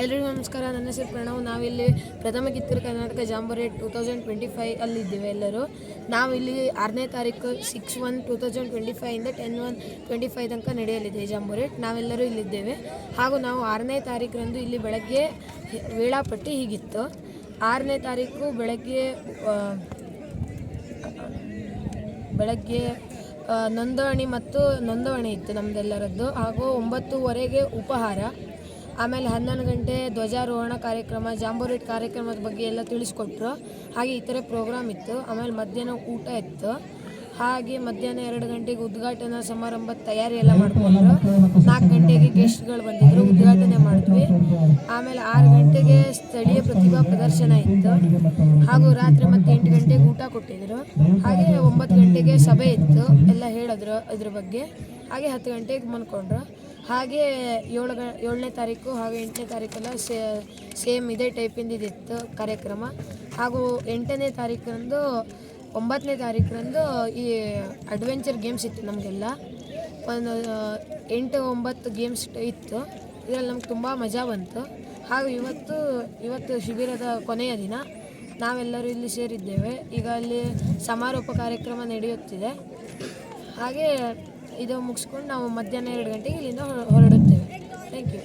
ಎಲ್ರಿಗೂ ನಮಸ್ಕಾರ. ನನ್ನ ಹೆಸರು ಪ್ರಣವ್. ನಾವಿಲ್ಲಿ ಪ್ರಥಮ Kittur Karnataka jamboree two thousand twenty five ಅಲ್ಲಿದ್ದೇವೆ ಎಲ್ಲರೂ. ನಾವಿಲ್ಲಿ ಆರನೇ ತಾರೀಕು six one two thousand twenty ಫೈವಿಂದ ten one twenty five ತನಕ ನಡೆಯಲಿದೆ ಈ ಜಾಂಬೂರಿ. ನಾವೆಲ್ಲರೂ ಇಲ್ಲಿದ್ದೇವೆ. ಹಾಗೂ ನಾವು ಆರನೇ ತಾರೀಕರಂದು ಇಲ್ಲಿ ಬೆಳಗ್ಗೆ ವೇಳಾಪಟ್ಟಿ ಹೀಗಿತ್ತು. ಆರನೇ ತಾರೀಕು ಬೆಳಗ್ಗೆ ಬೆಳಗ್ಗೆ ನೋಂದಣಿ ಮತ್ತು ನೋಂದಣಿ ಇತ್ತು ನಮ್ಮದೆಲ್ಲರದ್ದು ಹಾಗೂ ಒಂಬತ್ತುವರೆಗೆ ಉಪಹಾರ. ಆಮೇಲೆ ಹನ್ನೊಂದು ಗಂಟೆ ಧ್ವಜಾರೋಹಣ ಕಾರ್ಯಕ್ರಮ, ಜಾಂಬೋರೇಟ್ ಕಾರ್ಯಕ್ರಮದ ಬಗ್ಗೆ ಎಲ್ಲ ತಿಳಿಸ್ಕೊಟ್ರು. ಹಾಗೆ ಈ ಥರ ಪ್ರೋಗ್ರಾಮ್ ಇತ್ತು. ಆಮೇಲೆ ಮಧ್ಯಾಹ್ನ ಊಟ ಇತ್ತು. ಹಾಗೆ ಮಧ್ಯಾಹ್ನ ಎರಡು ಗಂಟೆಗೆ ಉದ್ಘಾಟನಾ ಸಮಾರಂಭದ ತಯಾರಿ ಎಲ್ಲ ಮಾಡ್ಕೊಂಡ್ರು. ನಾಲ್ಕು ಗಂಟೆಗೆ ಗೆಸ್ಟ್ಗಳು ಬಂದಿದ್ದರು ಉದ್ಘಾಟನೆ ಮಾಡಿದ್ವಿ. ಆಮೇಲೆ ಆರು ಗಂಟೆಗೆ ಸ್ಥಳೀಯ ಪ್ರತಿಭಾ ಪ್ರದರ್ಶನ ಇತ್ತು. ಹಾಗೂ ರಾತ್ರಿ ಮತ್ತೆ ಎಂಟು ಗಂಟೆಗೆ ಊಟ ಕೊಟ್ಟಿದ್ರು. ಹಾಗೆ ಒಂಬತ್ತು ಗಂಟೆಗೆ ಸಭೆ ಇತ್ತು. ಎಲ್ಲ ಹೇಳಿದ್ರು ಇದ್ರ ಬಗ್ಗೆ. ಹಾಗೆ ಹತ್ತು ಗಂಟೆಗೆ ಮನ್ಕೊಂಡ್ರು ಹಾಗೆ ಏಳು ಗ, ಏಳನೇ ತಾರೀಕು ಹಾಗೂ ಎಂಟನೇ ತಾರೀಕೆಲ್ಲ ಸೇಮ್ ಇದೇ ಟೈಪಿಂದ ಇದಿತ್ತು ಕಾರ್ಯಕ್ರಮ. ಹಾಗೂ ಎಂಟನೇ ತಾರೀಕರಂದು, ಒಂಬತ್ತನೇ ತಾರೀಕರಂದು ಈ ಅಡ್ವೆಂಚರ್ ಗೇಮ್ಸ್ ಇತ್ತು ನಮಗೆಲ್ಲ. ಒಂದು, ಎಂಟು, ಒಂಬತ್ತು ಗೇಮ್ಸ್ ಇತ್ತು. ಇದರಲ್ಲಿ ನಮ್ಗೆ ತುಂಬ ಮಜಾ ಬಂತು. ಹಾಗೂ ಇವತ್ತು ಇವತ್ತು ಶಿಬಿರದ ಕೊನೆಯ ದಿನ. ನಾವೆಲ್ಲರೂ ಇಲ್ಲಿ ಸೇರಿದ್ದೇವೆ. ಈಗ ಅಲ್ಲಿ ಸಮಾರೋಪ ಕಾರ್ಯಕ್ರಮ ನಡೆಯುತ್ತಿದೆ. ಹಾಗೆ ಇದು ಮುಗಿಸ್ಕೊಂಡು ನಾವು ಮಧ್ಯಾಹ್ನ ಎರಡು ಗಂಟೆಗೆ ಇಲ್ಲಿಂದ ಹೊರ- ಹೊರಡುತ್ತೇವೆ. Thank you